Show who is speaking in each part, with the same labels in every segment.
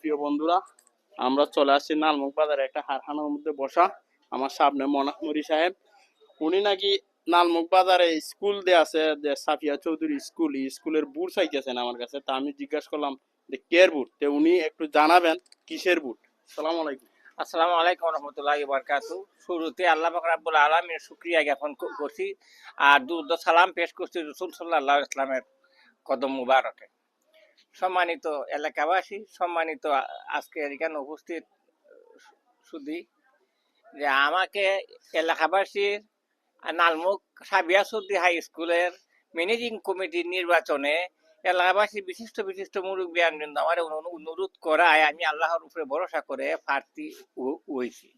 Speaker 1: প্রিয় বন্ধুরা। আমরা চলে আসছি নালমুখ বাজারে একটা মধ্যে বসা। আমার সামনে মনাকমরি সাহেব। উনি নাকি নালমুখ বাজারে স্কুল আছে, যে সাফিয়া চৌধুরী স্কুল স্কুলের বুট চাইতেছেন আমার কাছে। তা আমি জিজ্ঞাসা করলাম যে, কের বুট? তো উনি একটু জানাবেন, কিসের বুট? সালাম আলাইকুম।
Speaker 2: আসসালামু আলাইকুম রহমতুল্লাহ বারকাতু শুরুতে আল্লাহ রাব্বুল আলামিনের শুকরিয়া জ্ঞাপন করছি। আর দুর্দ সালাম পেশ করছি রসুল সাল্লাহ ইসলামের কদম মুবারকে। সম্মানিত এলাকাবাসী, সম্মানিত আজকে এখানে উপস্থিত সুদী যে আমাকে এলাকাবাসীর নালমুখ সাবিয়া সৌদি হাই স্কুলের ম্যানেজিং কমিটির নির্বাচনে এলাকাবাসী বিশিষ্ট বিশিষ্ট মুরব্বী আনন্দ আমার অনুরোধ করায় আমি আল্লাহর উপরে ভরসা করে প্রার্থী হয়েছি।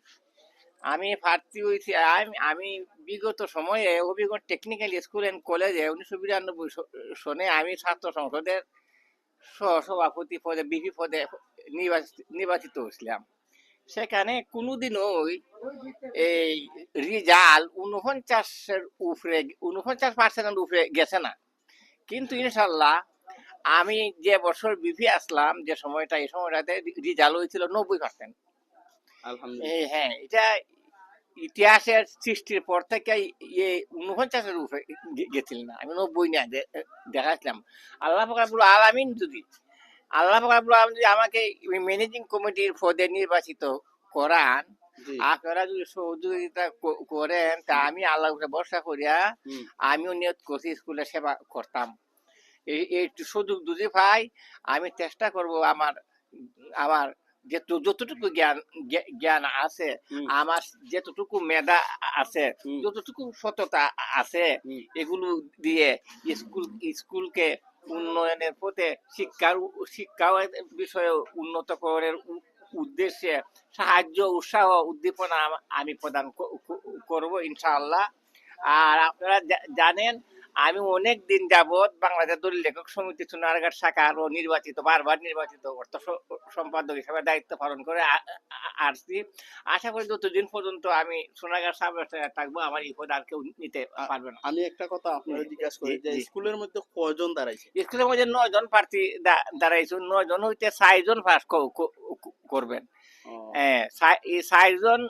Speaker 2: আমি প্রার্থী হয়েছি, আমি বিগত সময়ে অভিজ্ঞ টেকনিক্যাল স্কুল অ্যান্ড কলেজে উনিশশো বিরানব্বই সনে আমি ছাত্র সংসদের সহ- সভাপতি পদে বিপি পদে নির্বাচিত হয়েছিলাম। সেখানে কোনোদিনও এই রিজাল উনপঞ্চাশের উপরে উনপঞ্চাশ পার্সেন্টের উপরে গেছে না। কিন্তু ইনশাল্লাহ আমি যে বছর বিপি আসলাম যে সময়টা এই সময়টাতে রিজাল হয়েছিল নব্বই পার্সেন্ট হ্যাঁ এটা ইতিহাসের সৃষ্টির পর থেকে ইয়ে উনপঞ্চাশের উপরে গেছিল না। আমি নব্বই না দেখাচ্ছিলাম আল্লাহ ফকরাবুল আলমিন যদি আল্লাহ ফকরাবুল আলম যদি আমাকে ম্যানেজিং কমিটির পদে নির্বাচিত করান আপনারা যদি সহযোগিতা করেন তা আমি আল্লাহ ভরসা করিয়া আমিও নিয়ত করছি স্কুলে সেবা করতাম। এই এই সুযোগ যদি পাই আমি চেষ্টা করব আমার আমার যে যতটুকু জ্ঞান জ্ঞান আছে আমার যতটুকু মেধা আছে যতটুকু সততা আছে এগুলো দিয়ে স্কুল স্কুলকে উন্নয়নের পথে শিক্ষার শিক্ষা বিষয়ে উন্নত করার উদ্দেশ্যে সাহায্য উৎসাহ উদ্দীপনা আমি প্রদান করব ইনশাআল্লাহ। আর আপনারা জানেন আমি অনেক দিন যাবৎ বাংলাদেশ দলিল লেখক সমিতি সোনারঘাট শাখার ও নির্বাচিত বারবার নির্বাচিত অর্থ সম্পাদক হিসেবে দায়িত্ব পালন করে আসছি। আশা করি যতদিন পর্যন্ত আমি সোনারঘাট সাব থাকব আমার এই পদ আর কেউ নিতে পারবে না।
Speaker 1: আমি একটা কথা আপনাকে জিজ্ঞাসা করি যে স্কুলের মধ্যে কয়জন দাঁড়াইছে?
Speaker 2: স্কুলের মধ্যে নয় জন প্রার্থী দাঁড়াইছে নয় জন হইতে চারজন পাস করবেন। হ্যাঁ, চারজন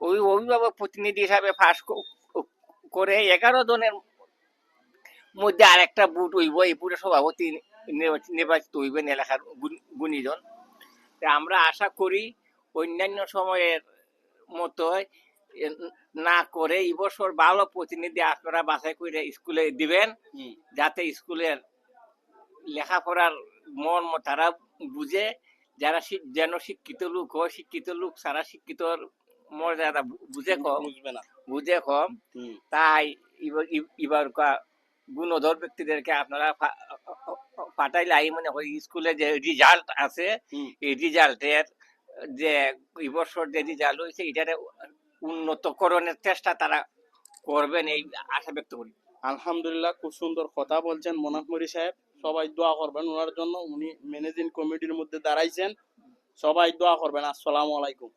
Speaker 2: ওই অভিভাবক প্রতিনিধি হিসাবে পাস করে এগারো জনের মধ্যে আরেকটা বুট হইব এই বুটের সভাপতি নির্বাচিত হইবেন এলাকার গুণ- গুণীজন। তা আমরা আশা করি অন্যান্য সময়ের মতো না করে এই বছর ভালো প্রতিনিধি আপনারা বাছাই করে স্কুলে দিবেন যাতে স্কুলের লেখাপড়ার মর্ম তারা বুঝে যারা যেন শিক্ষিত লোক হয় শিক্ষিত লোক সারা শিক্ষিত মর্যাদা বুঝে কম
Speaker 1: বুঝবে না।
Speaker 2: বুঝে কম। তাই এবার- গুণধর ব্যক্তিদেরকে আপনারা পাঠাইলে আমি মনে করি স্কুলে যে রেজাল্ট আছে এই রেজাল্টের যে এই বছর যে রেজাল্ট হয়েছে এটার উন্নতকরণের চেষ্টা তারা করবেন এই আশা ব্যক্ত করি।
Speaker 1: আলহামদুলিল্লাহ খুব সুন্দর কথা বলছেন মোনাকমরি সাহেব। সবাই দোয়া করবেন ওনার জন্য। উনি ম্যানেজিং কমিটির মধ্যে দাঁড়াইছেন। সবাই দোয়া করবেন। আসসালামু আলাইকুম।